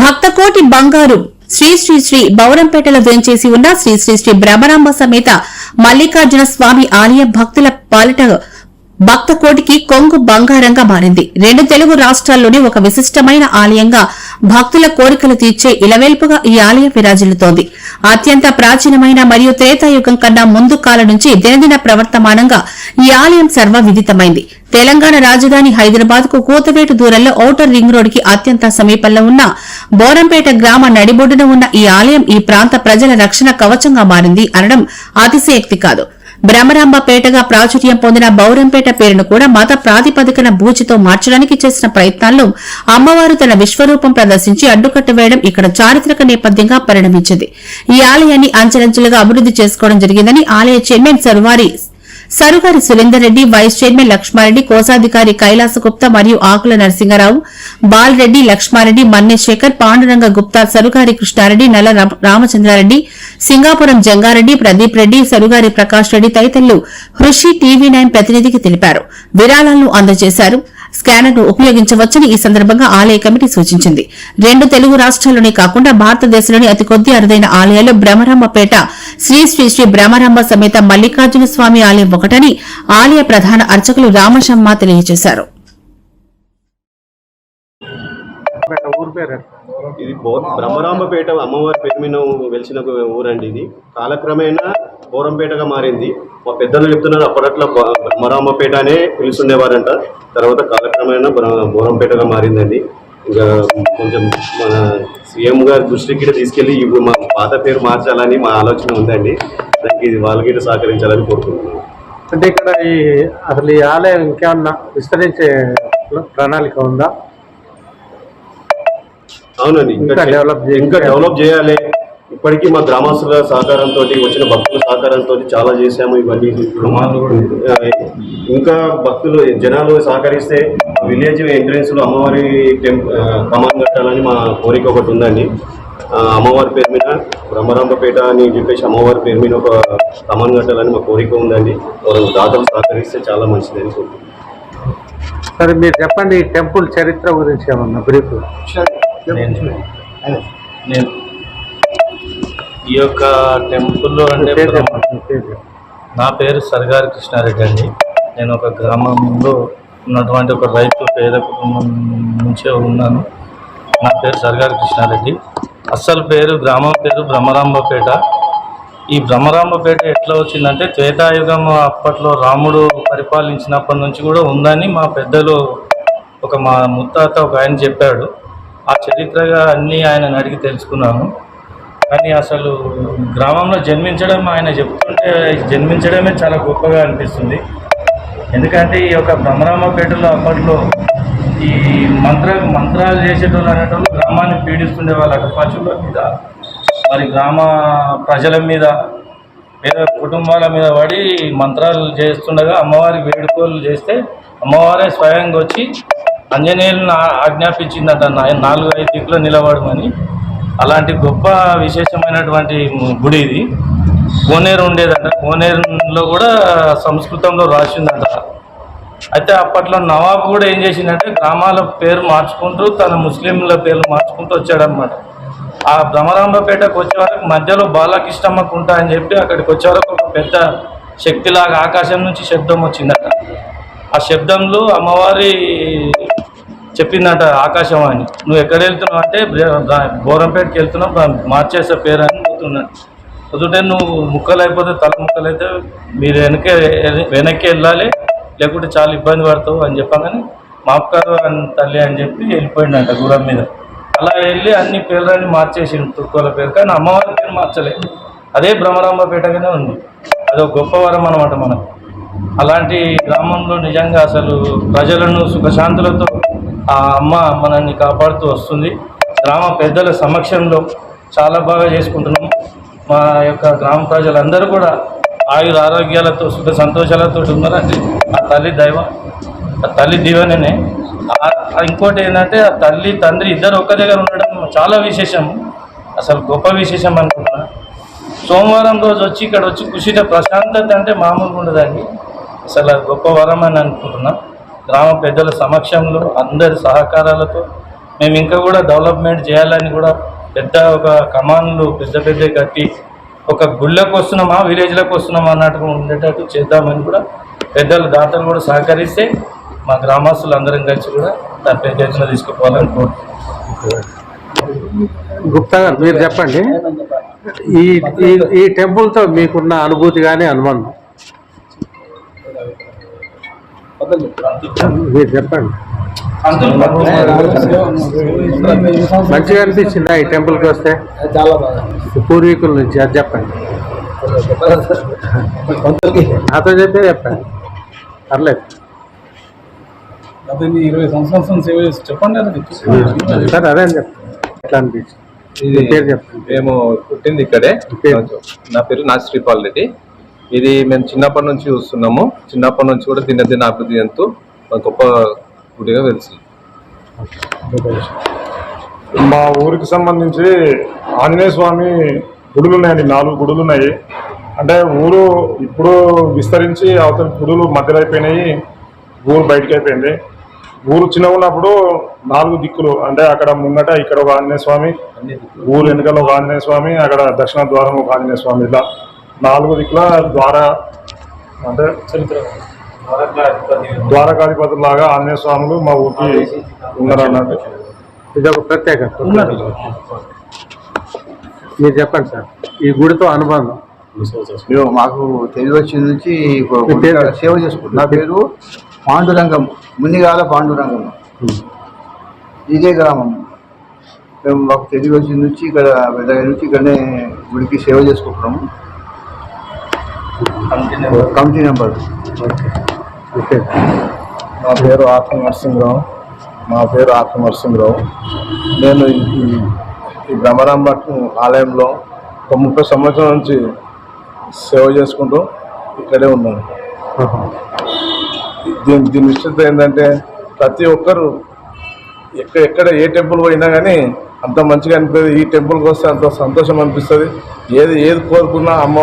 భక్తకోటి బంగారు. శ్రీ శ్రీ శ్రీ బౌరంపేటలో వేంచేసి ఉన్న శ్రీ శ్రీ శ్రీ బ్రహ్మరాంబ సమేత మల్లికార్జున స్వామి ఆలయ భక్తుల పాలిట భక్త కోటికి కొంగు బంగారంగా మారింది. రెండు తెలుగు రాష్ట్రాల్లోని ఒక విశిష్టమైన ఆలయంగా భక్తుల కోరికలు తీర్చే ఇలవేల్పుగా ఈ ఆలయం విరాజిల్లుతోంది. అత్యంత ప్రాచీనమైన మరియు త్రేతాయుగం కన్నా ముందు కాలం నుంచి దినదిన ప్రవర్తమానంగా ఈ ఆలయం సర్వవిదితమైంది. తెలంగాణ రాజధాని హైదరాబాద్కు కూతవేటు దూరంలో ఔటర్ రింగ్ రోడ్కి అత్యంత సమీపంలో ఉన్న బోరంపేట గ్రామ నడిబొడ్డున ఉన్న ఈ ఆలయం ఈ ప్రాంత ప్రజల రక్షణ కవచంగా మారింది అనడం అతిశయక్తి కాదు. భ్రమరాంబపేటగా ప్రాచుర్యం పొందిన బౌరంపేట పేరును కూడా మత ప్రాతిపదికన బూచితో మార్చడానికి చేసిన ప్రయత్నాల్లో అమ్మవారు తన విశ్వరూపం ప్రదర్శించి అడ్డుకట్ట వేయడం ఇక్కడ చారిత్రక నేపథ్యంగా పరిణమించింది. ఈ ఆలయాన్ని అంచెలంచెలుగా అభివృద్ది చేసుకోవడం జరిగిందని ఆలయ చైర్మన్ సర్వారి సరుగారి సురేందర్ రెడ్డి వైస్ చైర్మన్ లక్ష్మారెడ్డి కోశాధికారి కైలాస గుప్తా మరియు ఆకుల నరసింహారావు బాలరెడ్డి లక్ష్మారెడ్డి మన్నేశేఖర్ పాండురంగ గుప్తా సరుగారి కృష్ణారెడ్డి నల్ల రామచంద్రారెడ్డి సింగాపురం జంగారెడ్డి ప్రదీప్ రెడ్డి సరుగారి ప్రకాష్ రెడ్డి తదితరులు హృషి టీవీ నైన్ ప్రతినిధికి తెలిపారు. విరాళాలను అందజేశారు. స్కానర్ను ఉపయోగించవచ్చని ఈ సందర్భంగా ఆలయ కమిటీ సూచించింది. రెండు తెలుగు రాష్ట్రాల్లోనే కాకుండా భారతదేశంలోని అతి కొద్ది అరుదైన ఆలయాల్లో బ్రహ్మరాంబపేట శ్రీ శ్రీ శ్రీ బ్రహ్మరాంబ సమేత మల్లికార్జున స్వామి ఆలయం ఒకటని ఆలయ ప్రధాన అర్చకులు రామశమ్మ తెలియజేశారు. ఇది బో- బ్రహ్మరాంబపేట అమ్మవారి పేరు మీద వెలిసిన ఒక ఊరండి ఇది. కాలక్రమేణా బోరంపేటగా మారింది. మా పెద్దలు చెప్తున్నారు అప్పట్లో బ- బ్రహ్మరాంబపేట అనే పిలుస్తుండేవారంట. తర్వాత కాలక్రమేణా బ్ర- బోరంపేటగా మారిందండి. ఇంకా కొంచెం మన సీఎం గారి దృష్టికి కూడా తీసుకెళ్ళి ఇప్పుడు మా పాత పేరు మార్చాలని మా ఆలోచన ఉందండి. దానికి ఇది వాళ్ళకి సహకరించాలని కోరుకుంటున్నాను. అంటే ఇక్కడ ఈ అసలు ఈ ఆలయం ఇంకేమన్నా విస్తరించే ప్రణాళిక ఉందా? అవునండి. ఇంకా డెవలప్ చేయాలి. ఇంకా డెవలప్ చేయాలి. ఇప్పటికీ మా గ్రామస్తుల సహకారంతో వచ్చిన భక్తుల సహకారంతో చాలా చేశాము ఇవన్నీ. ఇంకా భక్తులు జనాలు సహకరిస్తే విలేజ్ ఎంట్రన్స్లో అమ్మవారి టెంప్ ఆ, కమాన్ కట్టాలని మా కోరిక ఒకటి ఉందండి. అమ్మవారి పేరు మీద బ్రహ్మరాంబపేట అని చెప్పేసి అమ్మవారి పేరు మీద ఒక కమాన్ కట్టాలని మా కోరిక ఉందండి. ఎవరైనా దాతలు సహకరిస్తే చాలా మంచిదని కోరుకుంటున్నాను సరే మీరు చెప్పండి ఈ టెంపుల్ చరిత్ర గురించి ఏమన్నా బ్రీఫ్ నేను నేను ఈ యొక్క టెంపుల్ అంటే. నా పేరు సర్గారి కృష్ణారెడ్డి అండి. నేను ఒక గ్రామంలో ఉన్నటువంటి ఒక రైతు పేద కుటుంబం నుంచే ఉన్నాను. నా పేరు సర్గారి కృష్ణారెడ్డి. అస్సలు పేరు గ్రామం పేరు బ్రహ్మరాంబపేట. ఈ బ్రహ్మరాంబపేట ఎట్లా వచ్చిందంటే త్రేతాయుగం అప్పట్లో రాముడు పరిపాలించినప్పటి నుంచి కూడా ఉందని మా పెద్దలు ఒక మా ముత్తాత ఒక ఆయన చెప్పాడు. ఆ చరిత్రగా అన్నీ ఆయనను అడిగి తెలుసుకున్నాను. కానీ అసలు గ్రామంలో జన్మించడం ఆయన చెప్తుంటే జన్మించడమే చాలా గొప్పగా అనిపిస్తుంది. ఎందుకంటే ఈ యొక్క బ్రహ్మరామపేటలో అప్పట్లో ఈ మంత్ర మంత్రాలు చేసేటోళ్ళు అనేటోళ్ళు గ్రామాన్ని పీడిస్తుండే వాళ్ళు అటు మీద మరి గ్రామ ప్రజల మీద వేరే కుటుంబాల మీద పడి మంత్రాలు చేస్తుండగా అమ్మవారి వేడుకోలు చేస్తే అమ్మవారే స్వయంగా వచ్చి ఆంజనేయులను ఆజ్ఞాపించిందట నాలుగు ఐదు దిక్కులు నిలబడమని అలాంటి గొప్ప విశేషమైనటువంటి గుడి ఇది. కోనేరు ఉండేదంట. కోనేరులో కూడా సంస్కృతంలో రాసిందంట. అయితే అప్పట్లో నవాబ్ కూడా ఏం చేసిందంటే గ్రామాల పేరు మార్చుకుంటూ తన ముస్లింల పేర్లు మార్చుకుంటూ వచ్చాడనమాట ఆ భ్రమరాంబపేటకు వచ్చే వరకు మధ్యలో బాలకిష్టమ్మ కుంట అని చెప్పి అక్కడికి వచ్చే వరకు ఒక పెద్ద శక్తిలాగా ఆకాశం నుంచి శబ్దం వచ్చిందట. ఆ శబ్దంలో అమ్మవారి చెప్పిందంట ఆకాశవాణి. నువ్వు ఎక్కడ వెళ్తున్నావు? అంటే బోరంపేటకి వెళ్తున్నావు మార్చేసే పేరు అని పోతున్నాడు పొద్దుటే నువ్వు ముక్కలు అయిపోతే తల ముక్కలు అయితే మీరు వెనకే వెనక్కి వెళ్ళాలి. లేకుంటే చాలా ఇబ్బంది పడతావు అని చెప్పగానే మాపకారు అని తల్లి అని చెప్పి వెళ్ళిపోయిందంట గుర్రం మీద. అలా వెళ్ళి అన్ని పేర్లన్నీ మార్చేసిండు తుక్కోల పేరు. కానీ అమ్మవారి పేరు మార్చలేదు అదే భ్రమరాంబపేటగానే ఉంది. అదొక గొప్ప వరం అనమాట మనకు. అలాంటి గ్రామంలో నిజంగా అసలు ప్రజలను సుఖశాంతులతో ఆ అమ్మ మనల్ని కాపాడుతూ వస్తుంది. గ్రామ పెద్దల సమక్షంలో చాలా బాగా చేసుకుంటున్నాం. మా యొక్క గ్రామ ప్రజలందరూ కూడా ఆయుర ఆరోగ్యాలతో సుఖ సంతోషాలతో ఉన్నారండి. ఆ తల్లి దైవం ఆ తల్లి దీవెననే. ఇంకోటి ఏంటంటే ఆ తల్లి తండ్రి ఇద్దరు ఒక్క దగ్గర ఉండడం చాలా విశేషం. అసలు గొప్ప విశేషం అనుకుంటున్నాను సోమవారం రోజు వచ్చి ఇక్కడ వచ్చి కుషిట ప్రశాంతత అంటే మామూలుగా ఉండదండి. అసలు అది గొప్ప వరం అని అనుకుంటున్నాను గ్రామ పెద్దల సమక్షంలో అందరి సహకారాలతో మేము ఇంకా కూడా డెవలప్మెంట్ చేయాలని కూడా పెద్ద ఒక కమాన్లు పెద్ద పెద్ద కట్టి ఒక గుళ్ళకు వస్తున్నామా విలేజ్లకు వస్తున్నామా అన్నట్టు ఉండేటట్టు చేద్దామని కూడా పెద్దలు దాతలు కూడా సహకరిస్తే మా గ్రామస్తులు అందరం కలిసి కూడా దాని పెద్ద ఎత్తున తీసుకుపోవాలని గుప్తా గారు మీరు చెప్పండి. ఈ ఈ ఈ టెంపుల్తో మీకున్న అనుభూతి కానీ అనుబంధం మీరు చెప్పండి. మంచిగా అనిపించిందా ఈ టెంపుల్కి వస్తే? చాలా బాగా పూర్వీకుల నుంచి అది చెప్పండి. నాతో చెప్పే చెప్పండి. పర్లేదు. అతన్ని ఇరవై సంవత్సరాల సేవ చేసి చెప్పండి అది సార్ అదే అని చెప్పండి. ఎట్లా అనిపించింది? మేము పుట్టింది ఇక్కడే? నా పేరు నా శ్రీపాల్ రెడ్డి. ఇది మేము చిన్నప్పటి నుంచి చూస్తున్నాము. చిన్నప్పటి నుంచి కూడా దిన దిన అభివృద్ధి ఎంతో గొప్ప గుడిగా వెళ్తుంది మా ఊరికి సంబంధించి ఆంజనేయ స్వామి గుడులు ఉన్నాయండి నాలుగు గుడులు ఉన్నాయి అంటే ఊరు ఇప్పుడు విస్తరించి అవతల గుడులు మధ్యలో అయిపోయినాయి. ఊరు బయటికి అయిపోయింది. ఊరు చిన్నగా ఉన్నప్పుడు నాలుగు దిక్కులు. అంటే అక్కడ ముంగట ఇక్కడ ఒక ఆంజనేయ స్వామి ఊరు వెనుకలో ఒక ఆంజనేయ స్వామి అక్కడ దక్షిణ ద్వారం ఒక ఆంజనేయ స్వామి ఇలా నాలుగు దిక్కుల ద్వారా అంటే ద్వారకాధిపతులు లాగా ఆంజనేయ స్వాములు మా ఊరికి ఉన్నారు అన్నట్టు ఇది ఒక ప్రత్యేకత మీరు చెప్పండి సార్. ఈ గుడితో అనుబంధం. మేము మాకు తెలివి వచ్చిన నుంచి? సేవ చేసుకుంటాం. నా పేరు పాండురంగం మునిగాల పాండురంగం. ఇదే గ్రామం. మేము మాకు తెలివి వచ్చిన నుంచి ఇక్కడ పెద్ద నుంచి ఇక్కడనే గుడికి సేవ చేసుకుంటున్నాము. కమిటీ నెంబర్ ఓకే నా పేరు ఆత్మ నరసింహరావు. మా పేరు ఆత్మ నరసింహరావు. నేను ఈ- ఈ బ్రహ్మరాంబ ఆలయంలో ఒక ముప్పై సంవత్సరాల నుంచి సేవ చేసుకుంటూ ఇక్కడే ఉన్నాను. దీని దీని విషయత ఏంటంటే ప్రతి ఒక్కరు ఎక్కడ ఎక్కడ ఏ టెంపుల్ పోయినా కానీ అంత మంచిగా అనిపిస్తుంది. ఈ టెంపుల్కి వస్తే అంత సంతోషం అనిపిస్తుంది. ఏది ఏది కోరుకున్నా అమ్మ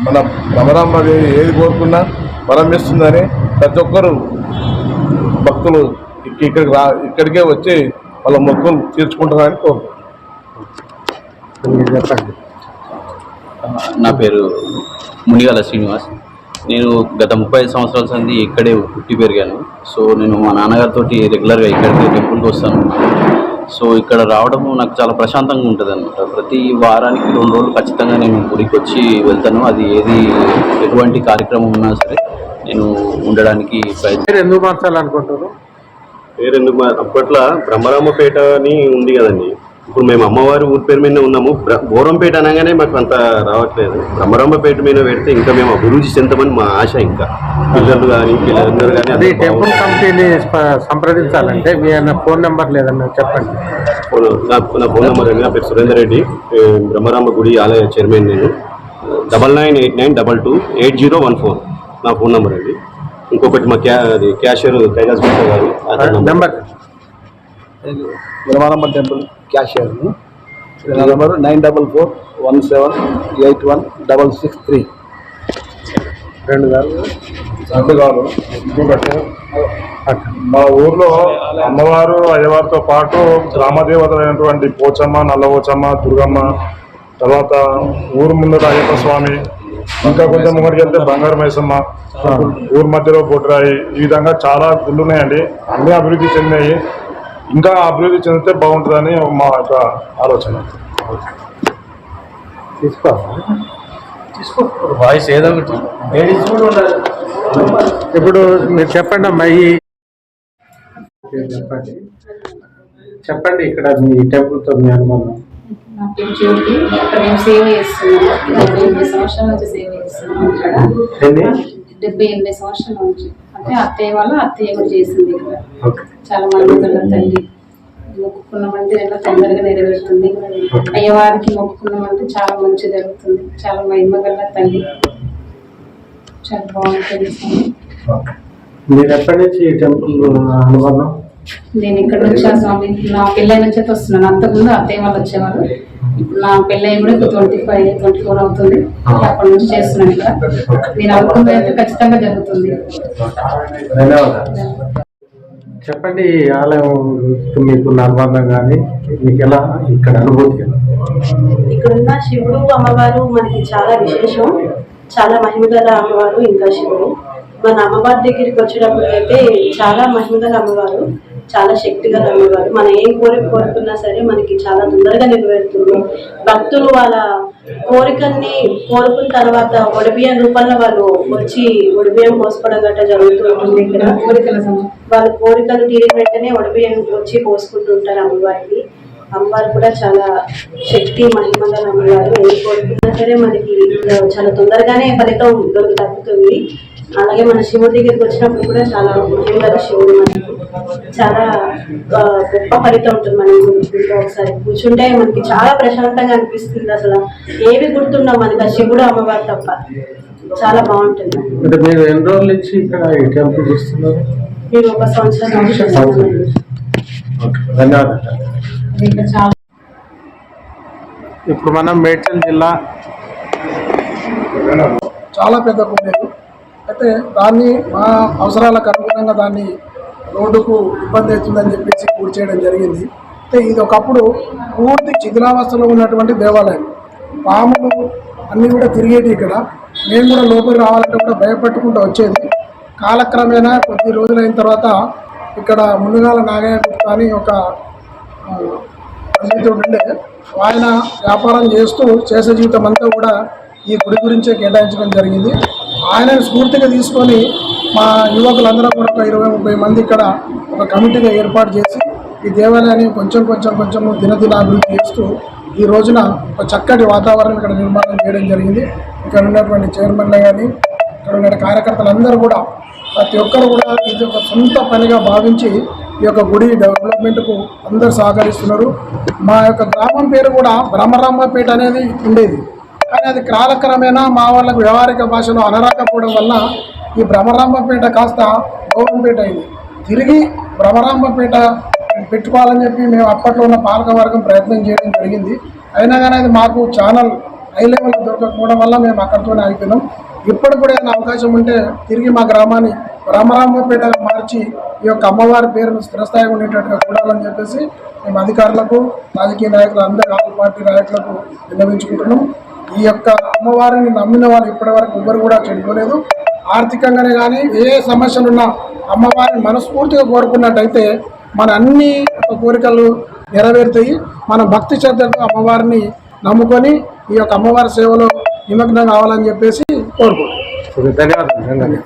మన భ్రమరాంబ దేవి ఏది కోరుకున్నా వరం ఇస్తుందని ప్రతి ఒక్కరు భక్తులు ఇక్క- ఇక్కడికి రా ఇక్కడికే వచ్చి వాళ్ళ మొక్కులు తీర్చుకుంటారని కోరుకుంటున్నాను నా పేరు మునిగాల శ్రీనివాస్. నేను గత ముప్పై ఐదు సంవత్సరాల సంది ఇక్కడే పుట్టి పెరిగాను. సో నేను మా నాన్నగారితో రెగ్యులర్గా ఇక్కడికి టెంపుల్కి వస్తాను. సో ఇక్కడ రావడం నాకు చాలా ప్రశాంతంగా ఉంటుంది అనమాట ప్రతి వారానికి రెండు రోజులు ఖచ్చితంగా నేను గుడికి వచ్చి వెళ్తాను. అది ఏది ఎటువంటి కార్యక్రమం ఉన్నా సరే నేను ఉండడానికి ప్రయత్నం ఎందుకు మార్చాలనుకుంటున్నారు? పేరు ఎందుకు అప్పట్లో బ్రహ్మరామపేట అని ఉంది కదండి. ఇప్పుడు మేము అమ్మవారి ఊరి పేరు మీద ఉన్నాము. బ్ర- బోరంపేట అనగానే మాకు అంత రావట్లేదు. బ్రహ్మరాంబపేట మీద పెడితే ఇంకా మేము అభివృద్ధి చెందమని మా ఆశ ఇంకా. పిల్లలు కానీ పిల్లలందరూ కానీ అది టెంపుల్ కమిటీని స్ప- సంప్రదించాలంటే మీ అన్న ఫోన్ నెంబర్ లేదన్న చెప్పండి. ఫోన్- నా ఫోన్ నెంబర్ అండి నా పేరు సురేందర్ రెడ్డి ఏ, బ్రహ్మరాంబ గుడి ఆలయ చైర్మన్ నేను. Double nine eight nine double two eight zero one four నా ఫోన్ నెంబర్ అండి ఇంకొకటి మా క్యా అది క్యాషియర్ కైలాస్ గారు నెంబర్. విరమానమ్మ టెంపుల్ క్యాషియర్ నా number nine double four one seven eight one double six three. రెండు గారు. ఇంకొకటి మా ఊర్లో అమ్మవారు అయ్యవారితో పాటు గ్రామ దేవతలైనటువంటి పోచమ్మ నల్లపోచమ్మ దుర్గమ్మ తర్వాత ఊరు ముందర అయ్యప్ప స్వామి ఇంకా కొంచెం ముంగడికి వెళ్తే బంగారు మైసమ్మ ఊరు మధ్యలో బొడ్రాయి ఈ విధంగా చాలా గుళ్ళు ఉన్నాయండి. అన్ని అభివృద్ధి చెందాయి. ఇంకా అభివృద్ధి చెందితే బాగుంటుందని మా యొక్క ఆలోచన. వాయిస్ ఏదో ఒకటి. ఇప్పుడు మీరు చెప్పండి అమ్మా ఈ చెప్పండి. చెప్పండి ఇక్కడ మీ టెంపుల్తో మీ అనుబంధం. నా పేరు జ్యోతి. ఇక్కడ మేము సేవ చేస్తున్నాము. డెబ్బై ఎనిమిది సంవత్సరాల నుంచి సేవ చేస్తున్నాము ఇక్కడ డెబ్బై ఎనిమిది సంవత్సరాల నుంచి. అంటే అత్తయ్య వాళ్ళ అత్తయ్య కూడా చేసింది ఇక్కడ. చాలా మంది గల తల్లి. మొక్కుకున్నామంటే ఎలా తొందరగా నెరవేరుతుంది. అయ్యవారికి మొక్కుకున్నామంటే చాలా మంచి జరుగుతుంది. చాలా మహిమ గల తల్లి. చాలా బాగుంటుంది. మీరు ఎప్పటి నుంచి టెంపుల్ అనుబంధం? నేను ఇక్కడ వచ్చా స్వామి నా పెళ్ళై నుంచి అయితే వస్తున్నాను. అంతకుముందు అత్తయ్య వాళ్ళు వచ్చేవాళ్ళు. ఇప్పుడు నా పెళ్ళై కూడా ఇప్పుడు ట్వంటీ ఫైవ్ ట్వంటీ ఫోర్ అవుతుంది అప్పటి నుంచి చేస్తున్నాను ఇక్కడ. నేను అనుకున్నది అయితే ఖచ్చితంగా జరుగుతుంది. చెప్పండి ఈ ఆలయం మీకున్న అనుబంధం కానీ మీకు ఎలా ఇక్కడ అనుభూతి? ఇక్కడున్న శివుడు అమ్మవారు మనకి చాలా విశేషం. చాలా మహిమగల అమ్మవారు ఇంకా శివుడు. మన అమ్మవారి దగ్గరికి వచ్చేటప్పుడు అయితే చాలా మహిమగల అమ్మవారు. చాలా శక్తి గల అమ్మవారు మనం ఏం కోరిక కోరుకున్నా సరే మనకి చాలా తొందరగా నెరవేరుతుంది. భక్తులు వాళ్ళ కోరికల్ని కోరుకున్న తర్వాత ఒడిబియ్యం రూపంలో వాళ్ళు వచ్చి ఒడిబియ్యం పోసుకోవడం గట్రా జరుగుతూ ఉంటుంది ఇక్కడ. కోరికల వాళ్ళ కోరికలు తీరిన వెంటనే ఒడిబియ్యం వచ్చి పోసుకుంటూ ఉంటారు అమ్మవారికి అమ్మవారు కూడా చాలా శక్తి మహిమగల అమ్మవారు ఏది కోరుకున్నా సరే మనకి చాలా తొందరగానే ఫలితం దొరికి తగ్గుతుంది అలాగే మన శివుడి దగ్గరికి వచ్చినప్పుడు కూడా చాలా మహిమగల శివుడు మనకి చాలా గొప్ప ఫలితం ఉంటుంది మనం గుడిలో ఒకసారి. కూర్చుంటే మనకి చాలా ప్రశాంతంగా అనిపిస్తుంది అసలు. ఏవి గుర్తున్నాం మనకి? ఆ శివుడు అమ్మవారు తప్ప. చాలా బాగుంటుంది. అంటే మీరు ఎన్ని రోజుల నుంచి ఇక్కడ ఈ టెంపుల్ చూస్తున్నారు? మీరు ఒక సంవత్సరం నుంచి ధన్యవాదాలు. ఇప్పుడు మనం మేడ్చల్ జిల్లా చాలా పెద్ద కుండేలు. అయితే దాన్ని మా అవసరాలకు అనుగుణంగా దాన్ని రోడ్డుకు ఇబ్బంది అవుతుందని చెప్పేసి పూర్తి చేయడం జరిగింది. అయితే ఇది ఒకప్పుడు పూర్తి శిథిలావస్థలో ఉన్నటువంటి దేవాలయం. పాములు అన్నీ కూడా తిరిగేటి ఇక్కడ. మేము కూడా లోపలికి రావాలంటే కూడా భయపెట్టుకుంటూ వచ్చేది. కాలక్రమేణా కొద్ది రోజులైన తర్వాత ఇక్కడ మునుగాల నాగయ్య గుప్తా అని ఒక ఆ, ఉండే. ఆయన వ్యాపారం చేస్తూ చేసే జీవితం అంతా కూడా ఈ గుడి గురించే కేటాయించడం జరిగింది. ఆయనను స్ఫూర్తిగా తీసుకొని మా యువకులందరం కూడా ఒక ఇరవై ముప్పై మంది ఇక్కడ ఒక కమిటీగా ఏర్పాటు చేసి ఈ దేవాలయాన్ని కొంచెం కొంచెం కొంచెం దినదిన అభివృద్ధి చేస్తూ ఈ రోజున ఒక చక్కటి వాతావరణం ఇక్కడ నిర్మాణం చేయడం జరిగింది. ఇక్కడ ఉన్నటువంటి చైర్మన్లు కానీ ఇక్కడ ఉన్న కార్యకర్తలందరూ కూడా ప్రతి ఒక్కరు కూడా ఇది ఒక సొంత పనిగా భావించి ఈ యొక్క గుడి డెవలప్మెంట్కు అందరు సహకరిస్తున్నారు. మా యొక్క గ్రామం పేరు కూడా బ్రహ్మరామపేట అనేది ఉండేది. కానీ అది కాలక్రమేణా మా వాళ్ళకు వ్యవహారిక భాషలో అనరాకపోవడం వల్ల ఈ భ్రమరాంబపేట కాస్త గౌరంపేట అయింది. తిరిగి భ్రమరాంబపేట పెట్టుకోవాలని చెప్పి మేము అప్పట్లో ఉన్న పాలకవర్గం ప్రయత్నం చేయడం జరిగింది. అయినా కానీ అది మాకు ఛానల్ హై లెవెల్లో దొరకకపోవడం వల్ల మేము అక్కడితోనే ఆగిపోయినాం. ఇప్పుడు కూడా ఏదైనా అవకాశం ఉంటే తిరిగి మా గ్రామాన్ని రామరామపేటగా మార్చి ఈ యొక్క అమ్మవారి పేరును స్థిరస్థాయిగా ఉండేటట్టుగా చూడాలని చెప్పేసి మేము అధికారులకు రాజకీయ నాయకులు అందరి ఆల్ పార్టీ నాయకులకు విన్నవించుకుంటున్నాం. ఈ యొక్క అమ్మవారిని నమ్మిన వాళ్ళు ఇప్పటివరకు ఎవ్వరు కూడా చెడిపోలేదు ఆర్థికంగానే కానీ ఏ సమస్యలున్నా అమ్మవారిని మనస్ఫూర్తిగా కోరుకున్నట్టయితే మన అన్ని కోరికలు నెరవేరుతాయి. మన భక్తి శ్రద్ధతో అమ్మవారిని నమ్ముకొని ఈ యొక్క అమ్మవారి సేవలో నిమగ్నం కావాలని చెప్పేసి కోరుకుంటున్నాను ఓకే, ధన్యవాదాలు ధన్యవాదాలు.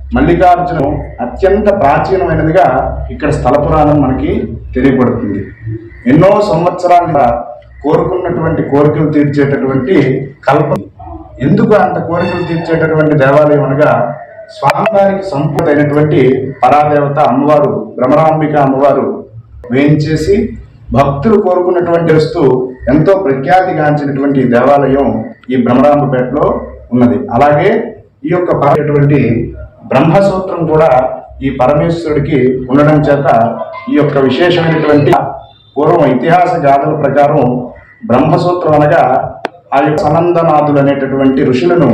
మల్లికార్జునం అత్యంత ప్రాచీనమైనదిగా ఇక్కడ స్థల పురాణం మనకి తెలియబడుతుంది ఎన్నో సంవత్సరాలుగా కోరుకున్నటువంటి కోరికలు తీర్చేటటువంటి కల్ప ఎందుకు అంత కోరికలు తీర్చేటటువంటి దేవాలయం అనగా స్వామివారికి సంపూర్తి అయినటువంటి పరాదేవత అమ్మవారు భ్రమరాంబిక అమ్మవారు వేయించేసి భక్తులు కోరుకున్నటువంటి వస్తు ఎంతో ప్రఖ్యాతిగాంచినటువంటి దేవాలయం ఈ భ్రమరాంబపేటలో ఉన్నది. అలాగే ఈ యొక్క పాడేటువంటి బ్రహ్మసూత్రం కూడా ఈ పరమేశ్వరుడికి ఉండడం చేత ఈ యొక్క విశేషమైనటువంటి పూర్వం ఇతిహాస గాథల ప్రకారం బ్రహ్మసూత్రం అనగా ఆ యొక్క సనందనాథులు అనేటటువంటి ఋషులను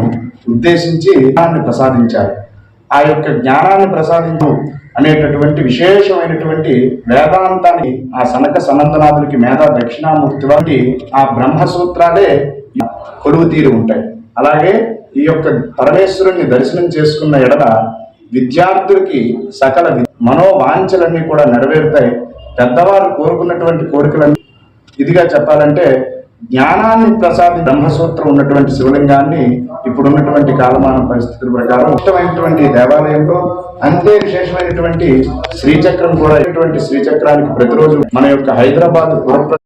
ఉద్దేశించి జ్ఞానాన్ని ప్రసాదించారు. ఆ యొక్క జ్ఞానాన్ని ప్రసాదించు అనేటటువంటి విశేషమైనటువంటి వేదాంతాన్ని ఆ సనక సనందనాథులకి మేధా దక్షిణామూర్తి వంటి ఆ బ్రహ్మసూత్రాలే కొలువు తీరి ఉంటాయి. అలాగే ఈ యొక్క పరమేశ్వరుణ్ణి దర్శనం చేసుకున్న ఎడల విద్యార్థులకి సకల మనోవాంఛలన్నీ కూడా నెరవేరుతాయి. పెద్దవారు కోరుకున్నటువంటి కోరికలన్నీ ఇదిగా చెప్పాలంటే జ్ఞానాన్ని ప్రసాది బ్రహ్మసూత్రం ఉన్నటువంటి శివలింగాన్ని ఇప్పుడు ఉన్నటువంటి కాలమాన పరిస్థితుల ప్రకారం ఇష్టమైనటువంటి దేవాలయంలో అంతే విశేషమైనటువంటి శ్రీచక్రం కూడా ఇటువంటి శ్రీచక్రానికి ప్రతిరోజు మన యొక్క హైదరాబాద్ పురప్ర